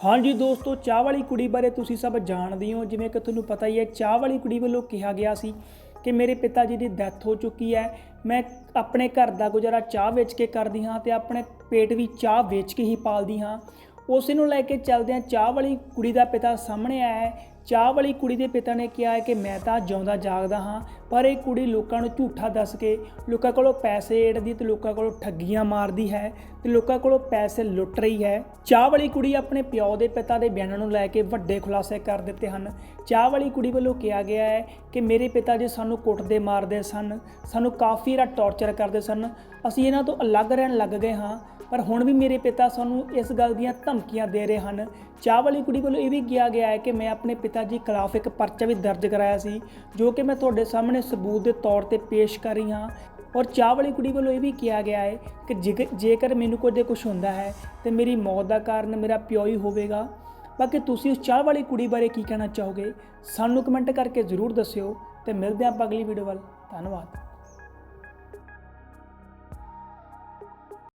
ਹਾਂਜੀ ਦੋਸਤੋ, ਚਾਹ ਵਾਲੀ ਕੁੜੀ ਬਾਰੇ ਤੁਸੀਂ ਸਭ ਜਾਣਦੇ ਹੋ। ਜਿਵੇਂ ਕਿ ਤੁਹਾਨੂੰ ਪਤਾ ਹੀ ਹੈ, ਚਾਹ ਵਾਲੀ ਕੁੜੀ ਵੱਲੋਂ ਕਿਹਾ ਗਿਆ ਸੀ ਕਿ ਮੇਰੇ ਪਿਤਾ ਜੀ ਦੀ ਡੈਥ ਹੋ ਚੁੱਕੀ ਹੈ। ਮੈਂ ਆਪਣੇ ਘਰ ਦਾ ਗੁਜ਼ਾਰਾ ਚਾਹ ਵੇਚ ਕੇ ਕਰਦੀ ਹਾਂ ਤੇ ਆਪਣੇ ਪੇਟ ਵੀ ਚਾਹ ਵੇਚ ਕੇ ਹੀ ਪਾਲਦੀ ਹਾਂ। ਉਸੇ ਨੂੰ ਲੈ ਕੇ ਚੱਲਦੇ ਹਾਂ ਚਾਹ ਵਾਲੀ ਕੁੜੀ ਦਾ ਪਿਤਾ ਸਾਹਮਣੇ ਆਇਆ ਹੈ। ਚਾਹ ਵਾਲੀ ਕੁੜੀ ਦੇ ਪਿਤਾ ਨੇ ਕਿਹਾ ਹੈ ਕਿ ਮੈਂ ਤਾਂ ਜਿਉਂਦਾ ਜਾਗਦਾ ਹਾਂ, ਪਰ ਇਹ ਕੁੜੀ ਲੋਕਾਂ ਨੂੰ ਝੂਠਾ ਦੱਸ ਕੇ ਲੋਕਾਂ ਕੋਲੋਂ ਪੈਸੇ ਏੜਦੀ ਤੇ ਲੋਕਾਂ ਕੋਲੋਂ ਠੱਗੀਆਂ ਮਾਰਦੀ ਹੈ ਤੇ ਲੋਕਾਂ ਕੋਲੋਂ ਪੈਸੇ ਲੁੱਟ ਰਹੀ ਹੈ। ਚਾਹ ਵਾਲੀ ਕੁੜੀ ਆਪਣੇ ਪਿਓ ਦੇ ਪਿਤਾ ਦੇ ਬਿਆਨਾਂ ਨੂੰ ਲੈ ਕੇ ਵੱਡੇ ਖੁਲਾਸੇ ਕਰ ਦਿੱਤੇ ਹਨ। ਚਾਹ ਵਾਲੀ ਕੁੜੀ ਵੱਲੋਂ ਕਿਹਾ ਗਿਆ ਹੈ ਕਿ ਮੇਰੇ ਪਿਤਾ ਜੀ ਸਾਨੂੰ ਕੁੱਟਦੇ ਮਾਰਦੇ ਸਨ, ਸਾਨੂੰ ਕਾਫੀ ਰਾ ਟੌਰਚਰ ਕਰਦੇ ਸਨ। ਅਸੀਂ ਇਹਨਾਂ ਤੋਂ ਅਲੱਗ ਰਹਿਣ ਲੱਗ ਗਏ ਹਾਂ, ਪਰ ਹੁਣ ਵੀ ਮੇਰੇ ਪਿਤਾ ਸਾਨੂੰ ਇਸ ਗੱਲ ਦੀਆਂ ਧਮਕੀਆਂ ਦੇ ਰਹੇ ਹਨ। ਚਾਹ ਵਾਲੀ ਕੁੜੀ ਵੱਲੋਂ ਇਹ ਵੀ ਕਿਹਾ ਗਿਆ ਹੈ ਕਿ ਮੈਂ ਆਪਣੇ ਪਿਤਾ ਜੀ ਖਿਲਾਫ ਇੱਕ ਪਰਚਾ ਵੀ ਦਰਜ ਕਰਾਇਆ ਸੀ, ਜੋ ਕਿ ਮੈਂ ਤੁਹਾਡੇ ਸਾਹਮਣੇ ਸਬੂਤ ਦੇ ਤੌਰ ਤੇ ਪੇਸ਼ ਕਰ ਰਹੀ ਹਾਂ। ਔਰ ਚਾਹ ਵਾਲੀ ਕੁੜੀ ਵੱਲੋਂ ਇਹ ਵੀ ਕਿਹਾ ਗਿਆ ਹੈ ਕਿ ਜੇਕ- ਜੇਕਰ ਮੈਨੂੰ ਕੁਝ ਕੁਝ ਹੁੰਦਾ ਹੈ, ਤੇ ਮੇਰੀ ਮੌਤ ਦਾ ਕਾਰਨ ਮੇਰਾ ਪਿਓ ਹੀ ਹੋਵੇਗਾ। ਬਾਕੀ ਤੁਸੀਂ ਉਸ ਚਾਹ ਵਾਲੀ ਕੁੜੀ ਬਾਰੇ ਕੀ ਕਹਿਣਾ ਚਾਹੋਗੇ, ਸਾਨੂੰ ਕਮੈਂਟ ਕਰਕੇ ਜ਼ਰੂਰ ਦੱਸਿਓ। ਤੇ ਮਿਲਦੇ ਹਾਂ ਆਪਾਂ ਅਗਲੀ ਵੀਡੀਓ ਵੱਲ। ਧੰਨਵਾਦ।